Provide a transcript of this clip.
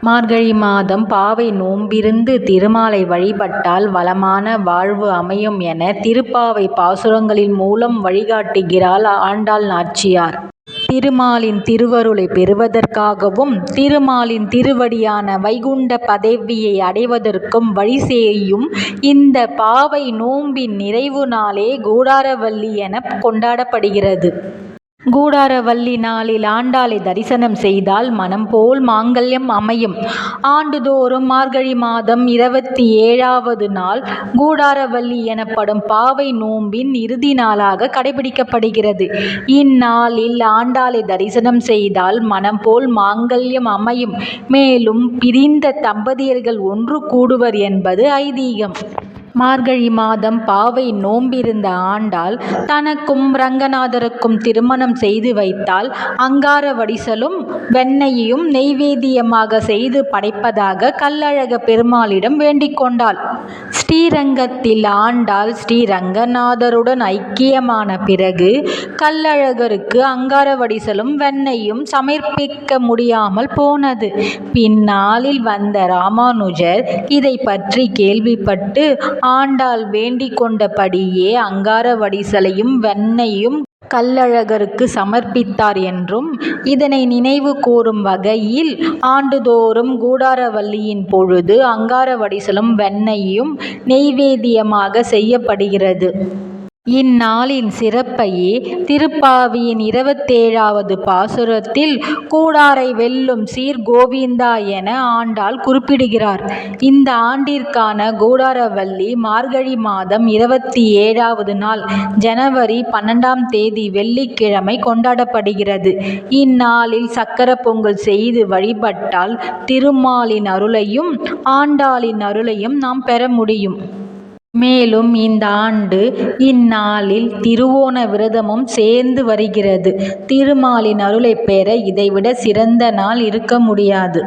மார்கழி மாதம் பாவை நோன்பிருந்து திருமாலை வழிபட்டால் வளமான வாழ்வு அமையும் என திருப்பாவை பாசுரங்களின் மூலம் வழிகாட்டுகிறாள் ஆண்டாள் நாச்சியார். திருமாலின் திருவருளை பெறுவதற்காகவும் திருமாலின் திருவடியான வைகுண்ட பதவியை அடைவதற்கும் வழி செய்யும் இந்த பாவை நோம்பின் நிறைவு நாளே கூடாரவல்லி எனக் கொண்டாடப்படுகிறது. கூடாரவள்ளி நாளில் ஆண்டாளை தரிசனம் செய்தால் மனம் போல் மாங்கல்யம் அமையும். ஆண்டுதோறும் மார்கழி மாதம் இருபத்தி ஏழாவது நாள் கூடாரவள்ளி எனப்படும் பாவை நோன்பின் இறுதி நாளாக கடைபிடிக்கப்படுகிறது. இந்நாளில் ஆண்டாளை தரிசனம் செய்தால் மனம் போல் மாங்கல்யம் அமையும். மேலும் பிரிந்த தம்பதியர்கள் ஒன்று கூடுவர் என்பது ஐதீகம். மார்கழி மாதம் பாவை நோம்பிருந்த ஆண்டாள் தனக்கும் ரங்கநாதருக்கும் திருமணம் செய்து வைத்தால் அங்கார வடிசலும் வெண்ணையையும் நெய்வேதியமாக செய்து படைப்பதாக கல்லழக பெருமாளிடம் வேண்டிக் கொண்டாள். ஸ்ரீரங்கத்தில் ஆண்டாள் ஸ்ரீரங்கநாதருடன் ஐக்கியமான பிறகு கல்லழகருக்கு அங்கார வடிசலும் சமர்ப்பிக்க முடியாமல் போனது. பின்னாளில் வந்த ராமானுஜர் இதைப் பற்றி கேள்விப்பட்டு ஆண்டாள் வேண்டிக் கொண்டபடியே அங்கார வடிசலையும் கல்லழகருக்கு சமர்ப்பித்தார் என்றும் இதனை நினைவு கூறும் வகையில் ஆண்டுதோறும் கூடாரவள்ளியின் பொழுது அங்கார வடிசலும் நெய்வேதியமாக செய்யப்படுகிறது. இந்நாளின் சிறப்பையே திருப்பாவியின் இருபத்தேழாவது பாசுரத்தில் கூடாரை வெல்லும் சீர் கோவிந்தா என ஆண்டாள் குறிப்பிடுகிறார். இந்த ஆண்டிற்கான கூடாரவள்ளி மார்கழி மாதம் இருபத்தி ஏழாவது நாள் ஜனவரி பன்னெண்டாம் தேதி வெள்ளிக்கிழமை கொண்டாடப்படுகிறது. இந்நாளில் சக்கர பொங்கல் செய்து வழிபட்டால் திருமாலின் அருளையும் ஆண்டாளின் அருளையும் நாம் பெற முடியும். மேலும் இந்த ஆண்டு இந்நாளில் திருவோண விரதமும் சேர்ந்து வருகிறது. திருமாலின் அருளைப் பெற இதைவிட சிறந்த நாள் இருக்க முடியாது.